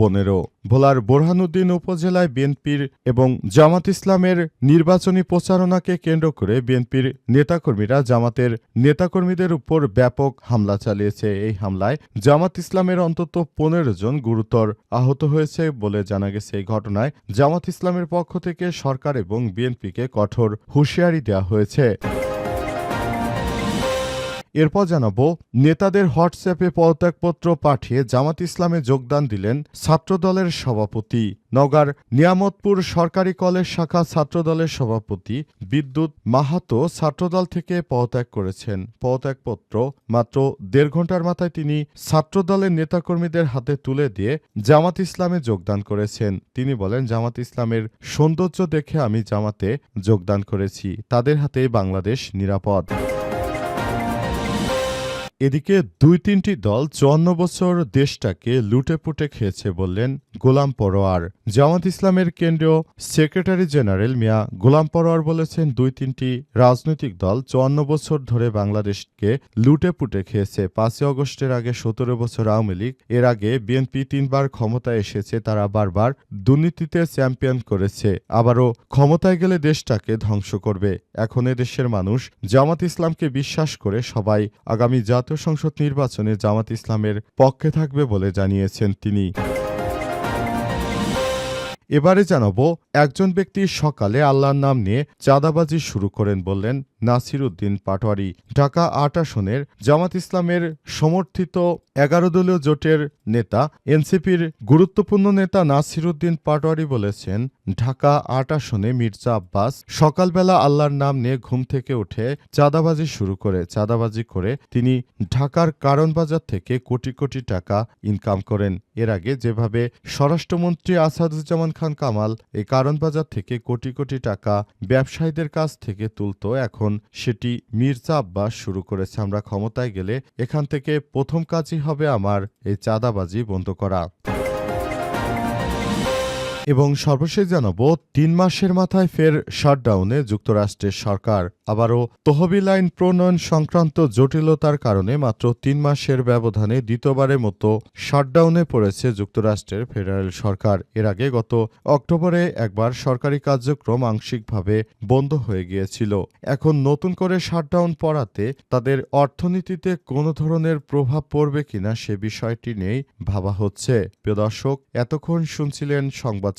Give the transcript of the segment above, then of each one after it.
পনেরো। ভোলার বোরহানুদ্দিন উপজেলায় বিএনপির এবং জামাত ইসলামের নির্বাচনী প্রচারণাকে কেন্দ্র করে বিএনপির নেতাকর্মীরা জামাতের নেতাকর্মীদের উপর ব্যাপক হামলা চালিয়েছে। এই হামলায় জামাত ইসলামের অন্তত পনেরো জন গুরুতর আহত হয়েছে বলে জানা গেছে। এই ঘটনায় জামাত ইসলামের পক্ষ থেকে সরকার এবং বিএনপিকে কঠোর হুঁশিয়ারি দেওয়া হয়েছে। এরপর জানাব, নেতাদের হোয়াটসঅ্যাপে পদত্যাগপত্র পাঠিয়ে জামাত ইসলামে যোগদান দিলেন ছাত্রদলের সভাপতি। নগার নিয়ামতপুর সরকারি কলেজ শাখা ছাত্রদলের সভাপতি বিদ্যুৎ মাহাতো ছাত্রদল থেকে পদত্যাগ করেছেন। পদত্যাগপত্র মাত্র দেড় ঘণ্টার মাথায় তিনি ছাত্রদলের নেতাকর্মীদের হাতে তুলে দিয়ে জামাত ইসলামে যোগদান করেছেন। তিনি বলেন, জামাত ইসলামের সৌন্দর্য দেখে আমি জামাতে যোগদান করেছি। তাদের হাতেই বাংলাদেশ নিরাপদ। এদিকে দুই তিনটি দল চুয়ান্ন বছর দেশটাকে লুটেপুটে খেয়েছে বললেন গোলাম পরোয়ার। জামাত ইসলামের কেন্দ্রীয় সেক্রেটারি জেনারেল মিয়া গোলাম পরোয়ার বলেছেন দুই তিনটি রাজনৈতিক দল চুয়ান্ন বছর ধরে বাংলাদেশকে লুটেপুটে খেয়েছে। পাঁচই অগস্টের আগে সতেরো বছর আওয়ামী লীগ, এর আগে বিএনপি তিনবার ক্ষমতায় এসেছে, তারা বারবার দুর্নীতিতে চ্যাম্পিয়ন করেছে। আবারও ক্ষমতায় গেলে দেশটাকে ধ্বংস করবে। এখন দেশের মানুষ জামাত ইসলামকে বিশ্বাস করে সবাই আগামী জাতীয় সংসদ নির্বাচনে জামাত ইসলামের পক্ষে থাকবে বলে জানিয়েছেন তিনি। এবারে জানাব, একজন ব্যক্তি সকালে আল্লাহর নাম নিয়ে চাঁদাবাজি শুরু করেন বললেন নাসির উদ্দিন পাটোয়ারি। ঢাকা আট আসনের জামাত ইসলামের সমর্থিত এগারো দলীয় জোটের নেতা, এনসিপির গুরুত্বপূর্ণ নেতা নাসির উদ্দিন পাটোয়ারি বলেছেন, ঢাকা আট আসনে মির্জা আব্বাস সকালবেলা আল্লাহর নাম নিয়ে ঘুম থেকে উঠে চাঁদাবাজি শুরু করে, চাঁদাবাজি করে তিনি ঢাকার কারণ বাজার থেকে কোটি কোটি টাকা ইনকাম করেন। এর আগে যেভাবে স্বরাষ্ট্রমন্ত্রী আসাদুজ্জামান খান কামাল এই কারণ বাজার থেকে কোটি কোটি টাকা ব্যবসায়ীদের কাছ থেকে তুলত, এখন সেটি মির্জা আব্বাস শুরু করেছে, আমরা ক্ষমতায় গেলে এখান থেকে প্রথম কাজই হবে আমার এই চাঁদাবাজি বন্ধ করা। এবং সর্বশেষ জানাব, তিন মাসের মাথায় ফের শাটডাউনে যুক্তরাষ্ট্রের সরকার। আবারও তহবিল আইন প্রণয়ন সংক্রান্ত জটিলতার কারণে মাত্র তিন মাসের ব্যবধানে দ্বিতীয়বারের মতো শাটডাউনে পড়েছে যুক্তরাষ্ট্রের ফেডারেল সরকার। এর আগে গত অক্টোবরে একবার সরকারি কার্যক্রম আংশিকভাবে বন্ধ হয়ে গিয়েছিল। এখন নতুন করে শাটডাউন পড়াতে তাদের অর্থনীতিতে কোনো ধরনের প্রভাব পড়বে কিনা সে বিষয়টি নেই ভাবা হচ্ছে। প্রিয় দর্শক, এতক্ষণ শুনছিলেন সংবাদ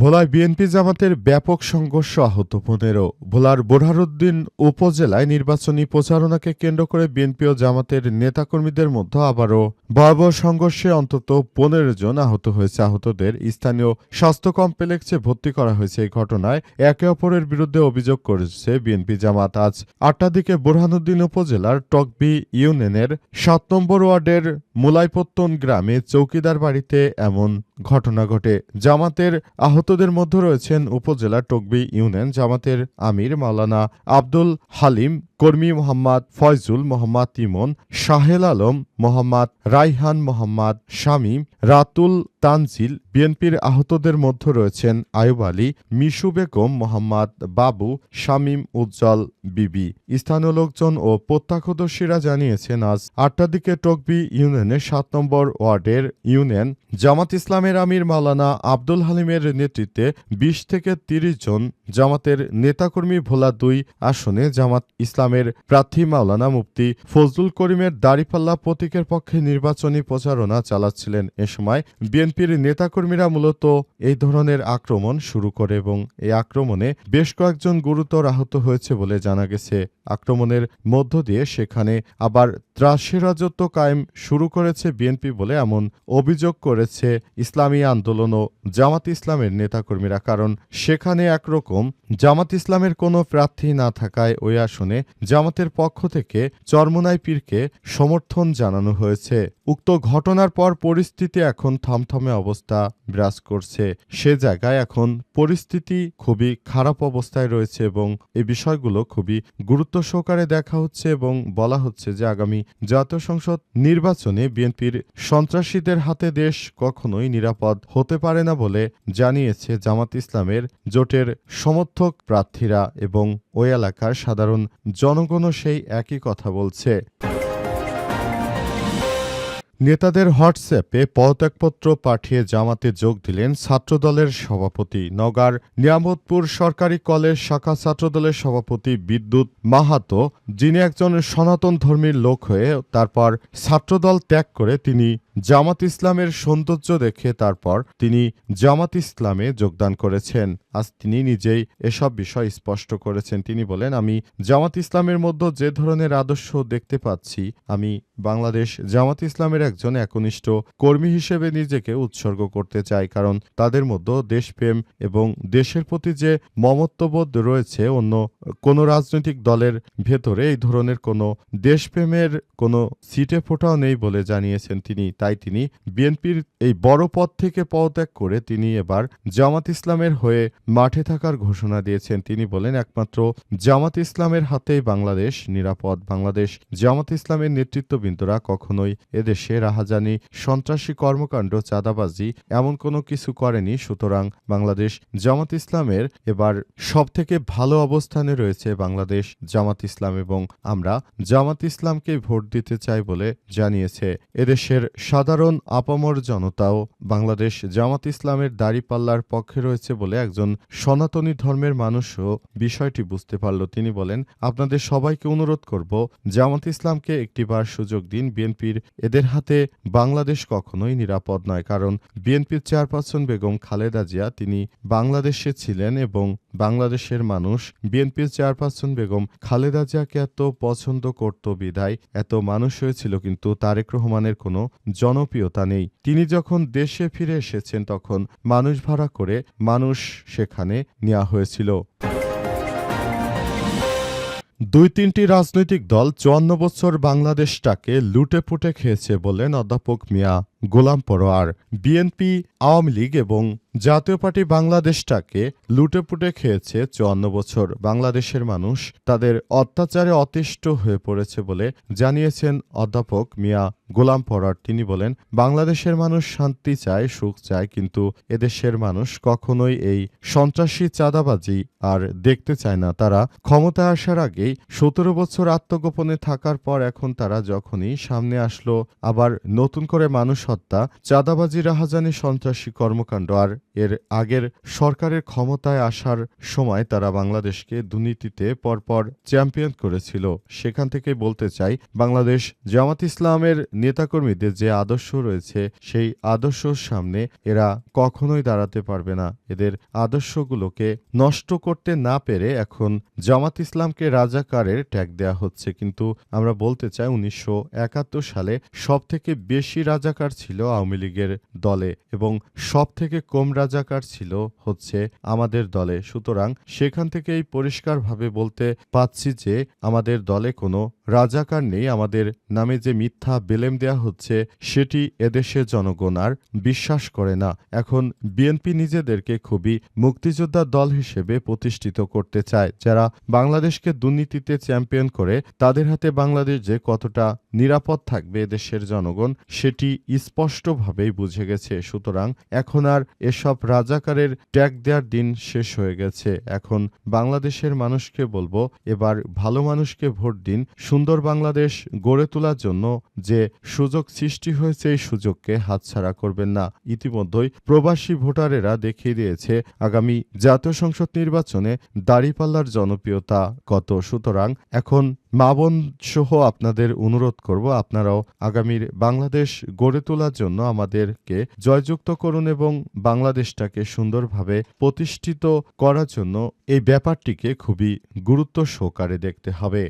ভোলায় বিএনপি জামাতের ব্যাপক সংঘর্ষ আহত পনেরো। ভোলার বোরহারুদ্দিন উপজেলায় নির্বাচনী প্রচারণাকে কেন্দ্র করে বিএনপি ও জামাতের নেতাকর্মীদের মধ্যে আবারও ভয়াবহ সংঘর্ষে অন্তত পনেরো জন আহত হয়েছে। আহতদের স্থানীয় স্বাস্থ্য কমপ্লেক্সে ভর্তি করা হয়েছে এই ঘটনায় একে অপরের বিরুদ্ধে অভিযোগ করেছে বিএনপি জামাত। আজ আটটার দিকে বোরহানুদ্দিন উপজেলার টকবি ইউনিয়নের সাত নম্বর ওয়ার্ডের মুলাইপত্তন গ্রামে চৌকিদার বাড়িতে এমন ঘটনা ঘটে। জামাতের আহতদের মধ্যে রয়েছেন উপজেলা টকবি ইউনিয়ন জামাতের আমির মাওলানা আব্দুল হালিম কর্মী মোহাম্মদ ফয়জুল মোহাম্মদ ইমন শাহেল আলম মোহাম্মদ, রাইহান মোহাম্মদ শামীম, রাতুল তানজিল, বিএনপির আহতদের মধ্যে রয়েছেন আয়ুব আলী, মিশু বেগম মোহাম্মদ বাবু, শামীম উজ্জ্বল বিবি। স্থানীয় লোকজন ও প্রত্যক্ষদর্শীরা জানিয়েছেন, আজ আটটার দিকে টকবি ইউনিয়নের সাত নম্বর ওয়ার্ডের ইউনিয়ন জামাত ইসলামের আমির মাওলানা আব্দুল হালিমের নেতৃত্বে বিশ থেকে তিরিশ জন জামাতের নেতাকর্মী ভোলা দুই আসনে জামাত ইসলামের প্রার্থী মাওলানা মুফতি ফজলুল করিমের দাড়িপাল্লা প্রতীকের পক্ষে নির্বাচনী প্রচারণা চালাচ্ছিলেন এ সময় বিএনপির নেতাকর্মীরা মূলত এই ধরনের আক্রমণ শুরু করে এবং এই আক্রমণে বেশ কয়েকজন গুরুতর আহত হয়েছে বলে জানা গেছে। আক্রমণের মধ্য দিয়ে সেখানে আবার ত্রাসের রাজত্ব কায়েম শুরু করেছে বিএনপি বলে এমন অভিযোগ করেছে ইসলামী আন্দোলন ও জামাত ইসলামের নেতাকর্মীরা, কারণ সেখানে একরকম জামাত ইসলামের কোনো প্রার্থী না থাকায় ওই আসনে জামাতের পক্ষ থেকে চরমোনাই পীরকে সমর্থন জানানো হয়েছে। উক্ত ঘটনার পর পরিস্থিতি এখন থমথমে অবস্থা বিরাজ করছে। সে জায়গায় এখন পরিস্থিতি খুবই খারাপ অবস্থায় রয়েছে এবং এই বিষয়গুলো খুবই গুরুত্ব সহকারে দেখা হচ্ছে এবং বলা হচ্ছে যে আগামী জাতীয় সংসদ নির্বাচনে বিএনপির সন্ত্রাসীদের হাতে দেশ কখনোই নিরাপদ হতে পারে না বলে জানিয়েছে জামাত ইসলামের জোটের সমর্থক প্রার্থীরা এবং ওই এলাকার সাধারণ জনগণও সেই একই কথা বলছে। নেতাদের হোয়াটসঅ্যাপে পদত্যাগপত্র পাঠিয়ে জামাতে যোগ দিলেন ছাত্রদলের সভাপতি নগার নিয়ামতপুর সরকারি কলেজ শাখা ছাত্রদলের সভাপতি বিদ্যুৎ মাহাতো, যিনি একজন সনাতন ধর্মীর লোক হয়ে তারপর ছাত্রদল ত্যাগ করে তিনি জামাত ইসলামের সৌন্দর্য দেখে তারপর তিনি জামাত ইসলামে যোগদান করেছেন। আজ তিনি নিজেই এসব বিষয় স্পষ্ট করেছেন। তিনি বলেন, আমি জামাত ইসলামের মধ্যে যে ধরনের আদর্শ দেখতে পাচ্ছি, আমি বাংলাদেশ জামাত ইসলামের একজন একনিষ্ঠ কর্মী হিসেবে নিজেকে উৎসর্গ করতে চাই, কারণ তাদের মধ্যে দেশপ্রেম এবং দেশের প্রতি যে মমত্ববোধ রয়েছে, অন্য কোনো রাজনৈতিক দলের ভেতরে এই ধরনের কোনো দেশপ্রেমের কোনো সিটে ফোটাও নেই বলে জানিয়েছেন তিনি। তাই তিনি বিএনপির এই বড় পদ থেকে পদত্যাগ করে তিনি এবার জামাত ইসলামের হয়ে মাঠে থাকার ঘোষণা দিয়েছেন তিনি বলেন, একমাত্র জামাত ইসলামের হাতেই বাংলাদেশ নিরাপদ। বাংলাদেশ জামাত ইসলামের নেতৃত্ববৃন্দরা কখনোই এদেশে রাহাজানি, সন্ত্রাসী কর্মকাণ্ড, চাঁদাবাজি এমন কোনো কিছু করেনি। সুতরাং বাংলাদেশ জামাত ইসলামের এবার সবথেকে ভালো অবস্থানে রয়েছে বাংলাদেশ জামাত ইসলাম এবং আমরা জামাত ইসলামকে ভোট দিতে চাই বলে জানিয়েছে। এদেশের সাধারণ আপামর জনতাও বাংলাদেশ জামাত ইসলামের দাড়িপাল্লার পক্ষে রয়েছে বলে একজন সনাতনী ধর্মের মানুষও বিষয়টি বুঝতে পারল। তিনি বলেন, আপনাদের সবাইকে অনুরোধ করব, জামাত ইসলামকে একটিবার সুযোগ দিন। বিএনপির এদের হাতে বাংলাদেশ কখনোই নিরাপদ নয়। কারণ বিএনপির চেয়ারপারসন বেগম খালেদা জিয়া, তিনি বাংলাদেশে ছিলেন এবং বাংলাদেশের মানুষ, বিএনপির চেয়ারপারসন বেগম খালেদা জিয়াকে এত পছন্দ করত বিধায় এত মানুষ হয়েছিল কিন্তু তারেক রহমানের কোনো জনপ্রিয়তা নেই। তিনি যখন দেশে ফিরে এসেছেন তখন মানুষ ভাড়া করে মানুষ সেখানে নেওয়া হয়েছিল। দুই তিনটি রাজনৈতিক দল চুয়ান্ন বছর বাংলাদেশটাকে লুটে পুটে খেয়েছে বললেন অধ্যাপক মিয়া। গোলাম পরোয়ার, বিএনপি, আওয়ামী লীগ এবং জাতীয় পার্টি বাংলাদেশটাকে লুটেপুটে খেয়েছে চুয়ান্ন বছর। বাংলাদেশের মানুষ তাদের অত্যাচারে অতিষ্ঠ হয়ে পড়েছে বলে জানিয়েছেন অধ্যাপক মিয়া গোলাম পরার তিনি বলেন, বাংলাদেশের মানুষ শান্তি চায়, সুখ চায়, কিন্তু এদেশের মানুষ কখনোই এই সন্ত্রাসী চাঁদাবাজি আর দেখতে চায় না। তারা ক্ষমতায় আসার আগেই সতেরো বছর আত্মগোপনে থাকার পর এখন তারা যখনই সামনে আসলো, আবার নতুন করে মানুষ হত্যা চাঁদাবাজি, রাহাজানি, সন্ত্রাসী কর্মকাণ্ড আর এর আগের সরকারের ক্ষমতায় আসার সময় তারা বাংলাদেশকে দুর্নীতিতে পরপর চ্যাম্পিয়ন করেছিল। সেখান থেকে বলতে চাই, বাংলাদেশ জামাত ইসলামের নেতাকর্মীদের যে আদর্শ রয়েছে, সেই আদর্শর সামনে এরা কখনোই দাঁড়াতে পারবে না। এদের আদর্শগুলোকে নষ্ট করতে না পেরে এখন জামাত ইসলামকে রাজাকারের ট্যাগ দেয়া হচ্ছে। কিন্তু আমরা বলতে চাই, উনিশশো একাত্তর সালে সব থেকে বেশি রাজাকার ছিল আওয়ামী লীগের দলে এবং সব থেকে কম রাজাকার ছিল হচ্ছে আমাদের দলে। সুতরাং সেখান থেকেই পরিষ্কারভাবে বলতে পাচ্ছি যে আমাদের দলে কোনো রাজাকার নেই আমাদের নামে যে মিথ্যা বেলেম দেয়া হচ্ছে, সেটি এদেশের জনগণ আর বিশ্বাস করে না। এখন বিএনপি নিজেদেরকে খুবই মুক্তিযোদ্ধা দল হিসেবে প্রতিষ্ঠিত করতে চায়, যারা বাংলাদেশকে দুর্নীতিতে চ্যাম্পিয়ন করে, তাদের হাতে বাংলাদেশ যে কতটা নিরাপদ থাকবে দেশের জনগণ, সেটি স্পষ্টভাবেই বুঝে গেছে। সুতরাং এখন আর এসব রাজাকারের ট্যাগ দেওয়ার দিন শেষ হয়ে গেছে। এখন বাংলাদেশের মানুষকে বলব, এবার ভালো মানুষকে ভোট দিন সুন্দর বাংলাদেশ গড়ে তোলার জন্য যে সুযোগ সৃষ্টি হয়েছে এই সুযোগকে হাতছাড়া করবেন না। ইতিমধ্যেই প্রবাসী ভোটারেরা দেখিয়ে দিয়েছে আগামী জাতীয় সংসদ নির্বাচনে দাড়িপাল্লার জনপ্রিয়তা কত। সুতরাং এখন মা বোন সহ আপনাদের অনুরোধ করব, আপনারাও আগামীর বাংলাদেশ গড়ে তোলার জন্য আমাদেরকে জয়যুক্ত করুন এবং বাংলাদেশটাকে সুন্দরভাবে প্রতিষ্ঠিত করার জন্য এই ব্যাপারটিকে খুবই গুরুত্ব সহকারে দেখতে হবে।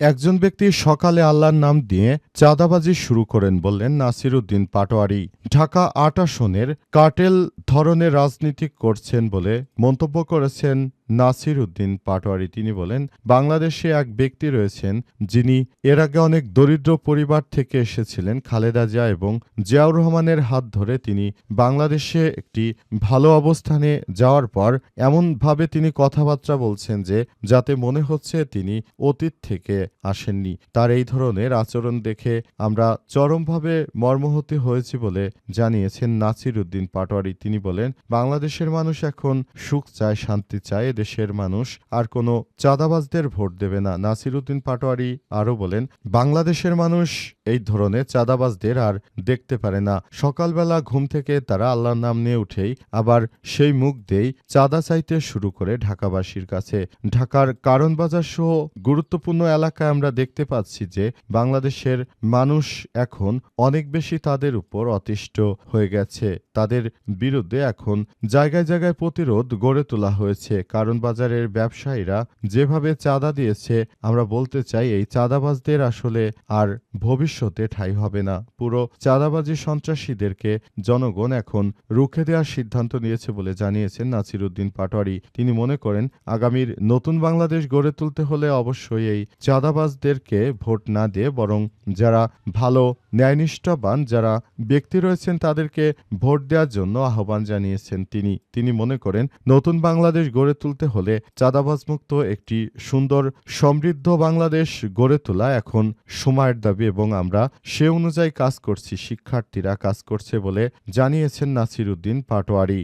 একজন ব্যক্তি সকালে আল্লাহর নাম দিয়ে চাঁদাবাজি শুরু করেন বললেন নাসির উদ্দিন পাটোয়ারি। ঢাকা আট আসনের কার্টেল ধরনের রাজনীতি করছেন বলে মন্তব্য করেছেন নাসির উদ্দিন পাটোয়ারি। তিনি বলেন, বাংলাদেশে এক ব্যক্তি রয়েছেন যিনি এর আগে অনেক দরিদ্র পরিবার থেকে এসেছিলেন, খালেদা জিয়া এবং জিয়াউর রহমানের হাত ধরে তিনি বাংলাদেশে একটি ভালো অবস্থানে যাওয়ার পর এমনভাবে তিনি কথাবার্তা বলছেন যে, যাতে মনে হচ্ছে তিনি অতীত থেকে আসেননি। তার এই ধরনের আচরণ দেখে আমরা চরমভাবে মর্মহতি হয়েছি বলে জানিয়েছেন নাসির উদ্দিন পাটোয়ারি। তিনি বলেন, বাংলাদেশের মানুষ এখন সুখ চায়, শান্তি চায় দেশের মানুষ আর কোনো চাঁদাবাজদের ভোট দেবে না। নাসির উদ্দিন পাটোয়ারি আরও বলেন, বাংলাদেশের মানুষ এই ধরনের চাঁদাবাজদের আর দেখতে পারে না। সকালবেলা ঘুম থেকে তারা আল্লাহর নাম নিয়ে উঠেই আবার সেই মুখ দেই চাঁদা চাইতে শুরু করে ঢাকাবাসীর কাছে। ঢাকার কারণ বাজার সহ গুরুত্বপূর্ণ এলাকায় আমরা দেখতে পাচ্ছি যে বাংলাদেশের মানুষ এখন অনেক বেশি তাদের উপর অতিষ্ঠ হয়ে গেছে। তাদের বিরুদ্ধে এখন জায়গায় জায়গায় প্রতিরোধ গড়ে তোলা হয়েছে। কারণ বাজারের ব্যবসায়ীরা যেভাবে চাঁদা দিয়েছে, আমরা বলতে চাই এই চাঁদাবাজদের আসলে আর ভবিষ্যতে ঠাঁই হবে না। পুরো চাঁদাবাজি সন্ত্রাসীদেরকে জনগণ এখন রুখে দেওয়ার সিদ্ধান্ত নিয়েছে বলে জানিয়েছেন নাসিরুদ্দিন পাটোয়ারি। তিনি মনে করেন, আগামীর নতুন বাংলাদেশ গড়ে তুলতে হলে অবশ্যই এই চাঁদাবাজদেরকে ভোট না দিয়ে বরং যারা ভালো, ন্যায়নিষ্ঠাবান, যারা ব্যক্তি রয়েছেন তাদেরকে ভোট দেওয়ার জন্য আহ্বান জানিয়েছেন তিনি। তিনি মনে করেন, নতুন বাংলাদেশ গড়ে তুলতে হলে চাঁদাবাজমুক্ত একটি সুন্দর সমৃদ্ধ বাংলাদেশ গড়ে তোলা এখন সময়ের দাবি এবং আমরা সে অনুযায়ী কাজ করছি, শিক্ষার্থীরা কাজ করছে বলে জানিয়েছেন নাসির উদ্দিন পাটোয়ারি।